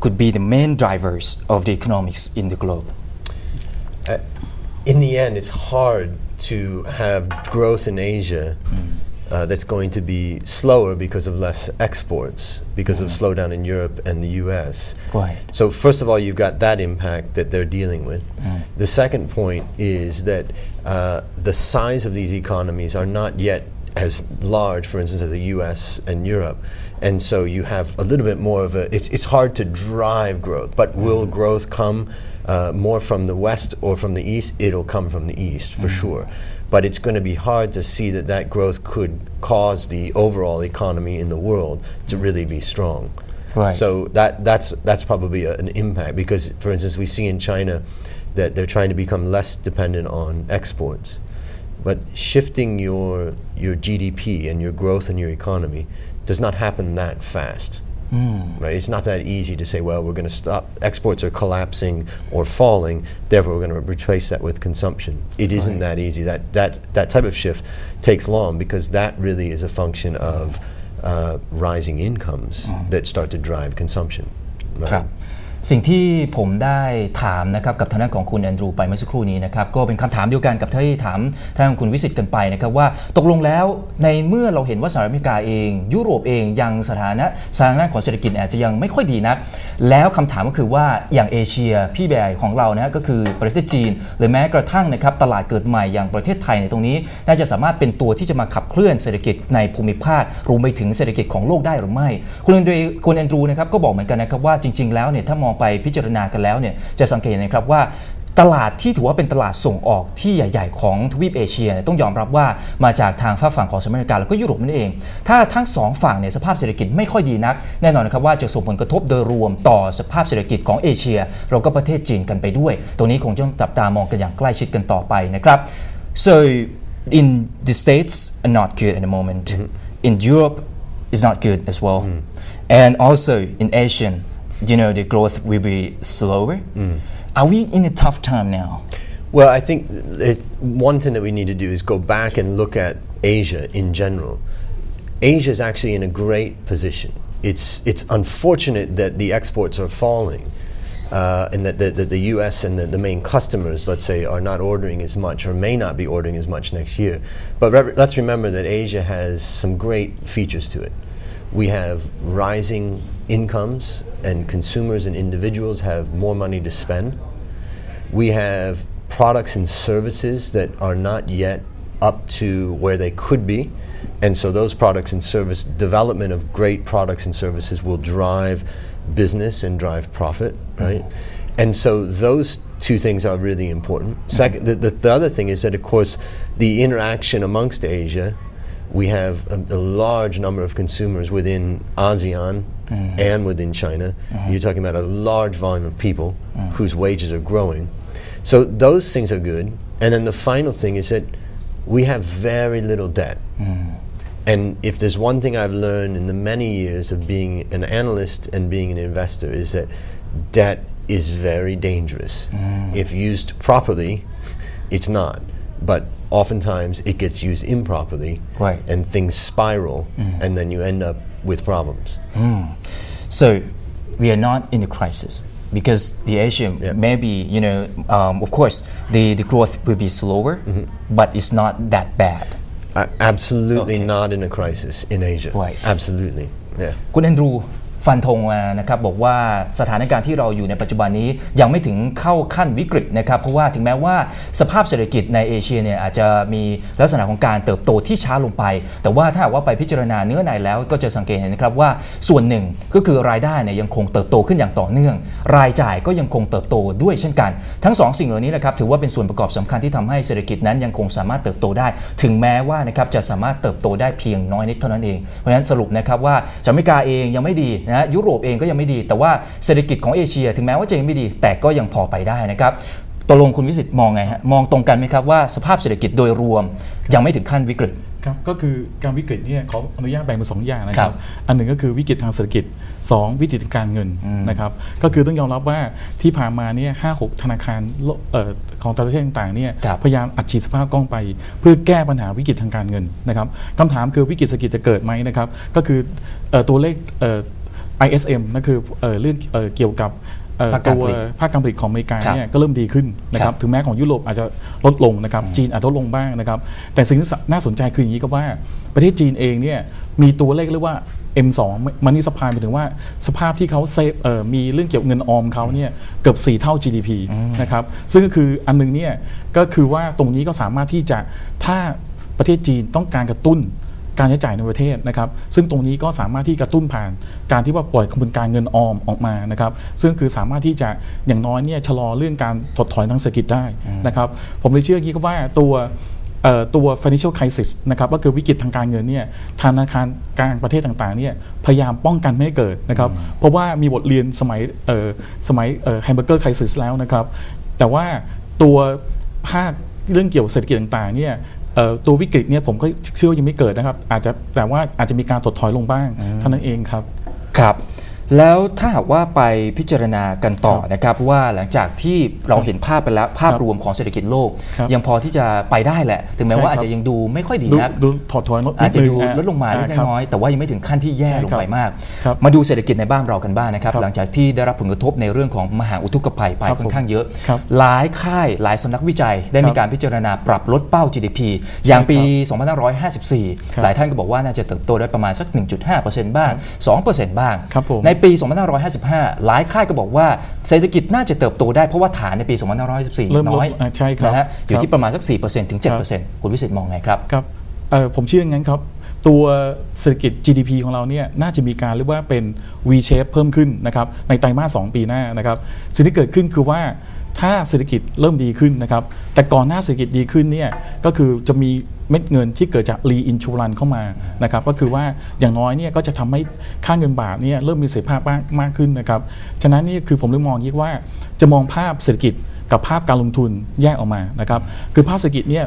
could be the main drivers of the economics in the globe? in the end, it's hard to have growth in Asia uh, that's going to be slower because of less exports, because of slowdown in Europe and the US. Right. So, first of all, you've got that impact that they're dealing with. The second point is that uh, the size of these economies are not yet as large, for instance, as the US and Europe. And so you have a little bit more of a, it's, it's hard to drive growth, but will growth come uh, more from the West or from the East? It'll come from the East for sure. But it's going to be hard to see that that growth could cause the overall economy in the world to really be strong. Right. So that, that's, that's probably a, an impact because, for instance, we see in China that they're trying to become less dependent on exports. But shifting your, your GDP and your growth in your economy does not happen that fast. Mm. Right? It's not that easy to say, well, we're going to stop, exports are collapsing or falling, therefore we're going to replace that with consumption. It not that easy. That, that, that type of shift takes long because that really is a function of uh, rising incomes mm. that start to drive consumption. Right? Yeah. สิ่งที่ผมได้ถามนะครับกับทางด้านของคุณแอนดรูไปเมื่อสักครู่นี้นะครับก็เป็นคำถามเดียวกันกับที่ถามทางคุณวิสิตกันไปนะครับว่าตกลงแล้วในเมื่อเราเห็นว่าสหรัฐอเมริกาเอง ยุโรปเองยังสถานะสถานะของเศรษฐกิจอาจจะยังไม่ค่อยดีนัก แล้วคำถามก็คือว่าอย่างเอเชียพี่แบร์ของเรานะฮะก็คือประเทศจีน หรือแม้กระทั่งนะครับตลาดเกิดใหม่อย่างประเทศไทยในตรงนี้ น่าจะสามารถเป็นตัวที่จะมาขับเคลื่อนเศรษฐกิจในภูมิภาครวมไปถึงเศรษฐกิจของโลกได้หรือไม่ คุณแอนดรูคุณแอนดรูนะครับก็บอกเหมือนกันนะครับว่าจริง ๆแล้วเนี่ยถ้ามองไปพิจารณากันแล้วเนี่ยจะสังเกตนะครับว่าตลาดที่ถือว่าเป็นตลาดส่งออกที่ใหญ่ ๆ ของทวีปเอเชียเนี่ยต้องยอมรับว่ามาจากทางฝากฝั่งของสหรัฐอเมริกาแล้วก็ยุโรปนั่นเอง ถ้าทั้งสองฝั่งเนี่ยสภาพเศรษฐกิจไม่ค่อยดีนัก แน่นอนนะครับว่าจะส่งผลกระทบโดยรวมต่อสภาพเศรษฐกิจของเอเชีย เราก็ประเทศจีนกันไปด้วย ตรงนี้คงต้องจับตามองกันอย่างใกล้ชิดกันต่อไปนะครับ so in the states are not good at the moment in Europe is not good as well and also in Asian you know the growth will be slower are we in a tough time now Well, I think it, one thing that we need to do is go back and look at Asia in general. Asia is actually in a great position. It's, it's unfortunate that the exports are falling uh, and that the, that the US and the, the main customers, let's say, are not ordering as much or may not be ordering as much next year. But re- let's remember that Asia has some great features to it. We have rising incomes, and consumers and individuals have more money to spend. We have products and services that are not yet up to where they could be. And so those products and service development of great products and services will drive business and drive profit, right? And so those two things are really important. Second, the, the, the other thing is that, of course, the interaction amongst Asia, we have a, a large number of consumers within ASEAN mm. and within China. Mm-hmm. You're talking about a large volume of people mm. whose wages are growing. So those things are good. And then the final thing is that we have very little debt. Mm. And if there's one thing I've learned in the many years of being an analyst and being an investor is that debt is very dangerous. If used properly, it's not. But oftentimes it gets used improperly right. and things spiral mm. and then you end up with problems. Mm. So we are not in a crisis because the Asia yeah. maybe you know um, of course the, the growth will be slower mm-hmm. but it's not that bad. Uh, absolutely okay. not in a crisis in Asia. Right. Absolutely. Yeah. Good Andrew ฟันธงมานะครับบอกว่าสถานการณ์ที่เราอยู่ในปัจจุบันนี้ยังไม่ถึงเข้าขั้นวิกฤตนะครับเพราะว่าถึงแม้ว่าสภาพเศรษฐกิจในเอเชียเนี่ยอาจจะมีลักษณะของการเติบโตที่ช้าลงไป แต่ว่าถ้าว่าไปพิจารณาเนื้อในแล้วก็จะสังเกตเห็นนะครับว่าส่วนหนึ่งก็คือรายได้เนี่ยยังคงเติบโตขึ้นอย่างต่อเนื่อง รายจ่ายก็ยังคงเติบโตด้วยเช่นกัน ทั้งสองสิ่งเหล่านี้นะครับถือว่าเป็นส่วนประกอบสำคัญที่ทำให้เศรษฐกิจนั้นยังคงสามารถเติบโตได้ ถึงแม้ว่านะครับจะสามารถเติบโตได้เพียงน้อยนิดเท่านั้นเองเพราะฉะนั้นสรุปนะครับว่าสหรัฐอเมริกาเองยังไม่ดีนะฮะยุโรปเองก็ยังไม่ดี แต่ว่าเศรษฐกิจของเอเชีย ถึงแม้ว่าจะยังไม่ดี แต่ก็ยังพอไปได้นะครับตกลงคุณวิสิทธิ์มองไงฮะมองตรงกันไหมครับว่าสภาพเศรษฐกิจโดยรวมยังไม่ถึงขั้นวิกฤตครับก็คือการวิกฤตเนี่ยขออนุญาตแบ่งเป็นสองอย่างนะคครัรับบอันหนึ่งก็คือวิกฤตทางเศรษฐกิจ 2 วิกฤตทางการเงินนะครับก็คือต้องยอมรับว่าที่ผ่านมาเนี่ยห้าหกธนาคารโลเอ่อของแต่ละประเทศต่างๆเนี่ยครับพยายามอัดฉีดสภาพคล่องไป เพื่อแก้ปัญหาวิกฤตทางการเงินนะครับคำถามคือวิกฤตเศรษฐกิจจะเกิดไหมนะครับก็คือเอ่อตัวเลขเอ่อ ISM นั่นคือเอ่อเรื่องเอ่อเกี่ยวกับเอ่อภาคการตัวผลิตภาคการผลิตของอเมริกาครับเนี่ยก็เริ่มดีขึ้นนะคครัรับบถึงแม้ของยุโรปอาจจะลดลงนะครับจีนอาจจะลดลงบ้างนะครับแต่สิ่งที่น่าสนใจคืออย่างนี้ก็ว่าประเทศจีนเองเนี่ยมีตัวเลขเรียกว่า M2 มันนี่สปายหมายถึงว่าสภาพที่เขาเซฟเอ่อมีเรื่องเกี่ยวกับเงินออมเขาเนี่ยเกือบ 4 เท่า GDP นะครับซึ่งก็คืออันหนึงเนี่ยก็คือว่าตรงนี้ก็สามารถที่จะถ้าประเทศจีนต้องการกระตุ้น การใช้จ่ายในประเทศนะครับ ซึ่งตรงนี้ก็สามารถที่กระตุ้นผ่านการที่ว่าปล่อยกระบวนการเงินออมออกมานะครับ ซึ่งคือสามารถที่จะอย่างน้อยเนี่ยชะลอเรื่องการถดถอยทางเศรษฐกิจได้นะครับ ผมเลยเชื่ออย่างนี้ก็ว่าตัวตัว financial crisis นะครับก็คือวิกฤตทางการเงินเนี่ยธนาคารกลางประเทศต่างๆเนี่ยพยายามป้องกันไม่ให้เกิดนะครับ เพราะว่ามีบทเรียนสมัยสมัยแฮมเบอร์เกอร์ไครซิสแล้วนะครับ แต่ว่าตัวภาคเรื่องเกี่ยวกับเศรษฐกิจต่างๆเนี่ย ตัววิกฤตเนี่ยผมก็เชื่อว่ายังไม่เกิดนะครับ อาจจะแต่ว่าอาจจะมีการถดถอยลงบ้างเท่านั้นเองครับครับ แล้วถ้าหากว่าไปพิจารณากันต่อนะครับว่าหลังจากที่เราเห็นภาพไปแล้วภาพรวมของเศรษฐกิจโลกครับยังพอที่จะไปได้แหละ ถึงแม้ว่าใช่ครับอาจจะยังดูไม่ค่อยดีดูนักดูถอดถอยลดอาจจะดูนินึลดลงมาเล็กครับน้อย แต่ว่ายังไม่ถึงขั้นที่แย่ใช่ลงครับไปมากครับมาดูเศรษฐกิจในบ้านเรากันบ้างนะครับครับ หลังจากที่ได้รับผลกระทบในเรื่องของมหาอุทกภัยไปครับค่อนข้างเยอะครับหลายค่ายหลายสำนักวิจัย ได้ครับมีการพิจารณาปรับลดเป้า GDP อย่างปีครับ2554 หลายท่านก็บอกว่าน่าจะเติบโตได้ประมาณสัก 1.5%บ้าง 2%บ้างครับผมในปี 2555 หลายค่ายก็บอกว่าเศรษฐกิจน่าจะเติบโตได้เพราะว่าฐานในปี 2554เริ่มลดน้อยอ่าใช่ครับนะฮะอยู่ครับที่ประมาณสัก 4%ถึง 7%คุณวิสิทธิ์มองไงครับครับเอ่อผมเชื่ออย่างนั้นครับตัวเศรษฐกิจ GDP ของเราเนี่ยน่าจะมีการเรียกว่าเป็น V shape เพิ่มขึ้นนะครับในไตรมาส 2 ปีหน้านะครับสิ่งที่เกิดขึ้นคือว่าถ้าเศรษฐกิจเริ่มดีขึ้นนะครับแต่ก่อนหน้าเศรษฐกิจดีขึ้นเนี่ยก็คือจะมี เม็ดเงินที่เกิดจากรีอินชูรันเข้ามานะครับก็คือว่าอย่างน้อยเนี่ยก็จะทำให้ค่าเงินบาทเนี่ยเริ่มมีเสถียรภาพมากมากขึ้นนะครับฉะนั้นนี่คือผมเลยมองยิ่งว่าจะมองภาพเศรษฐกิจกับภาพการลงทุนแยกออกมานะครับคือภาพเศรษฐกิจเนี่ย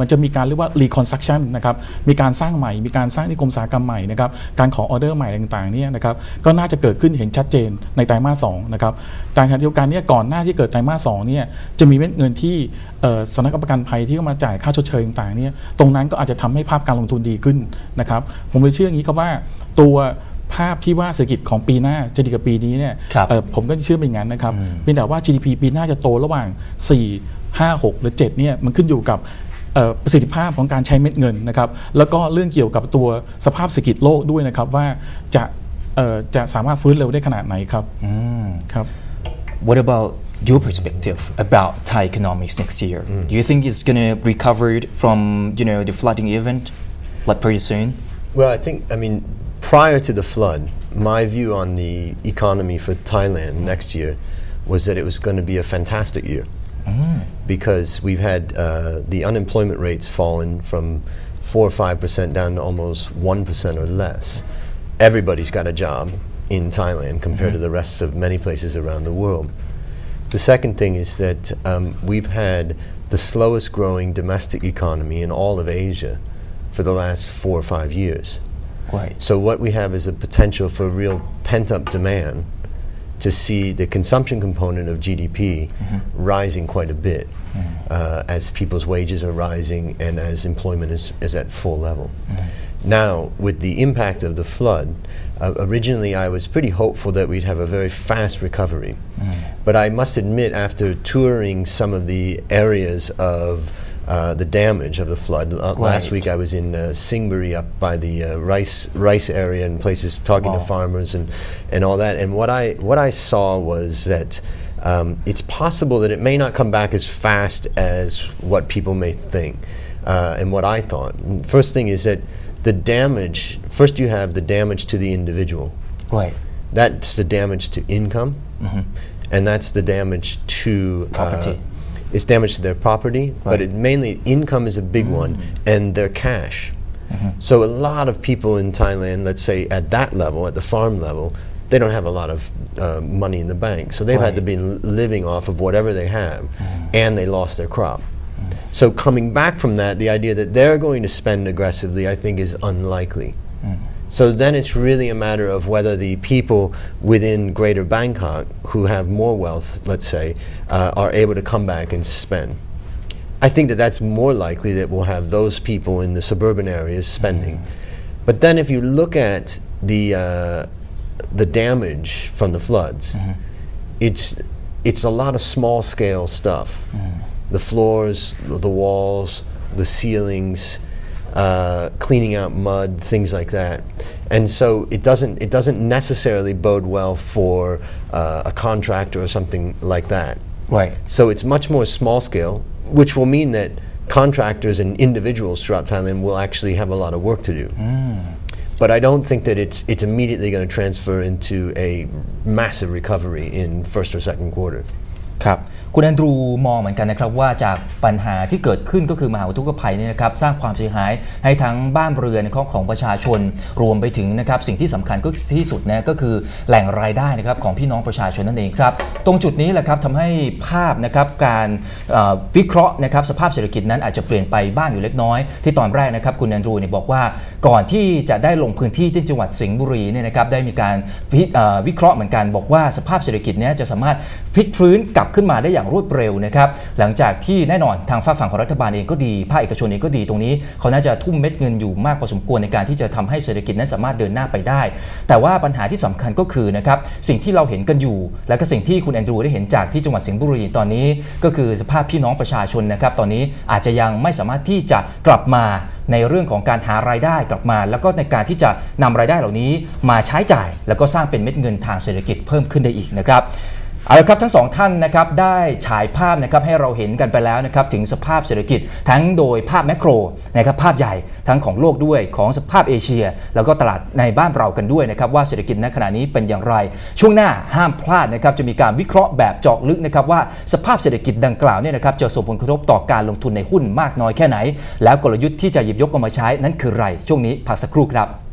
มันจะมีการเรียกว่า reconstruction นะครับมีการสร้างใหม่ มีการสร้างนิคมอุตสาหกรรมใหม่นะครับการขอออเดอร์ใหม่ต่างๆเนี่ยนะครับก็น่าจะเกิดขึ้นเห็นชัดเจนในไตรมาสสองนะครับแต่ขณะเดียวกันเนี่ยก่อนหน้าที่เกิดไตรมาสสองเนี่ยจะมีเม็ดเงินที่เอ่อสำนักประกันภัยที่เข้ามาจ่ายค่าชดเชยต่างๆเนี่ยตรงนั้นก็อาจจะทำให้ภาพการลงทุนดีขึ้นนะครับผมเลยเชื่ออย่างนี้ครับว่าตัวภาพที่ว่าเศรษฐกิจของปีหน้าจะดีกว่าปีนี้เนี่ยครับเอ่อผมก็เชื่อเป็นอย่างนั้นนะครับเพียงแต่ว่า GDP ปีหน้าจะโตระหว่าง 4 5 6 หรือ 7 เนี่ยมันขึ้นอยู่กับเอ่อ ประสิทธิภาพของการใช้เม็ดเงินนะครับแล้วก็เรื่องเกี่ยวกับตัวสภาพเศรษฐกิจโลกด้วยนะครับว่าจะเอ่อจะสามารถฟื้นเร็วได้ขนาดไหนครับครับ What about your perspective about Thai economics next year? Do you think it's going to recover from you know the flooding event like pretty soon? Well, I think, I mean, prior to the flood, my view on the economy for Thailand next year was that it was going to be a fantastic year. Because we've had uh, the unemployment rates fallen from 4 or 5% down to almost 1% or less. Everybody's got a job in Thailand compared to the rest of many places around the world. The second thing is that um, we've had the slowest growing domestic economy in all of Asia for the last four or five years. Right. So what we have is a potential for real pent-up demand to see the consumption component of GDP rising quite a bit uh, as people's wages are rising and as employment is, is at full level. Now, with the impact of the flood, uh, originally I was pretty hopeful that we'd have a very fast recovery. But I must admit, after touring some of the areas of uh, the damage of the flood, uh, last week I was in uh, Singbury up by the uh, rice rice area and places talking Wow. to farmers and, and all that. And what I what I saw was that um, it's possible that it may not come back as fast as what people may think uh, and what I thought. First thing is that the damage. First, you have the damage to the individual. Right. That's the damage to income, and that's the damage to uh, Property. It's damage to their property, Right. but it mainly income is a big mm-hmm. one, and their cash. Mm-hmm. So a lot of people in Thailand, let's say at that level, at the farm level, they don't have a lot of uh, money in the bank, so they've had to be living off of whatever they have, mm-hmm. and they lost their crop. So coming back from that, the idea that they're going to spend aggressively, I think, is unlikely. So then it's really a matter of whether the people within Greater Bangkok who have more wealth, let's say, uh, are able to come back and spend. I think that that's more likely that we'll have those people in the suburban areas spending. But then if you look at the uh, the damage from the floods, it's it's a lot of small scale stuff. The floors, the walls, the ceilings, uh, cleaning out mud, things like that. And so it doesn't it doesn't necessarily bode well for uh, a contractor or something like that. right So it's much more small scale, which will mean that contractors and individuals throughout Thailand will actually have a lot of work to do. But I don't think that it's it's immediately going to transfer into a massive recovery in first or second quarter. ครับคุณแอนดรูมองเหมือนกันนะครับว่าจากปัญหาที่เกิดขึ้นก็คือมหาอุทกภัยเนี่ยนะครับสร้างความเสียหายให้ทั้งบ้านเรือนของของประชาชนรวมไปถึงนะครับสิ่งที่สำคัญก็ที่สุดนะก็คือแหล่งรายได้นะครับของพี่น้องประชาชนนั่นเองครับตรงจุดนี้แหละครับทำให้ภาพนะครับการวิเคราะห์นะครับสภาพเศรษฐกิจนั้นอาจจะเปลี่ยนไปบ้างอยู่เล็กน้อย ที่ตอนแรกนะครับคุณแอนดรูเนี่ยบอกว่าก่อนที่จะได้ลงพื้นที่ที่จังหวัดสิงห์บุรีเนี่ยนะครับได้มีการวิเคราะห์เหมือนกันบอกว่าสภาพเศรษฐกิจเนี้จะสามารถพลิกฟื้นกลับขึ้นมาได้อย่างรวดเร็วนะครับหลังจากที่แน่นอนทางฝากฝั่งของรัฐบาลเองก็ดีภาคเอกชนเองก็ดีตรงนี้ เขาน่าจะทุ่มเม็ดเงินอยู่มากพอสมควรในการที่จะทำให้เศรษฐกิจนั้นสามารถเดินหน้าไปได้ แต่ว่าปัญหาที่สำคัญก็คือนะครับสิ่งที่เราเห็นกันอยู่ และก็สิ่งที่คุณแอนดรูได้เห็นจากที่จังหวัดสิงห์บุรีตอนนี้ ก็คือสภาพพี่น้องประชาชนนะครับตอนนี้อาจจะยังไม่สามารถที่จะกลับมาในเรื่องของการหารายได้กลับมา แล้วก็ในการที่จะนำรายได้เหล่านี้มาใช้จ่าย แล้วก็สร้างเป็นเม็ดเงินทางเศรษฐกิจเพิ่มขึ้นได้อีกนะครับ เอาละครับทั้งสองท่านนะครับได้ฉายภาพนะครับให้เราเห็นกันไปแล้วนะครับถึงสภาพเศรษฐกิจทั้งโดยภาพแมกโครนะครับภาพใหญ่ทั้งของโลกด้วยของสภาพเอเชีย แล้วก็ตลาดในบ้านเรากันด้วยนะครับว่าเศรษฐกิจณขณะนี้เป็นอย่างไร ช่วงหน้าห้ามพลาดนะครับจะมีการวิเคราะห์แบบเจาะลึกนะครับว่าสภาพเศรษฐกิจดังกล่าวเนี่ยนะครับจะส่งผลกระทบต่อการลงทุนในหุ้นมากน้อยแค่ไหน แล้วกลยุทธ์ที่จะหยิบยกเอามาใช้นั้นคืออะไรช่วงนี้พักสักครู่ครับ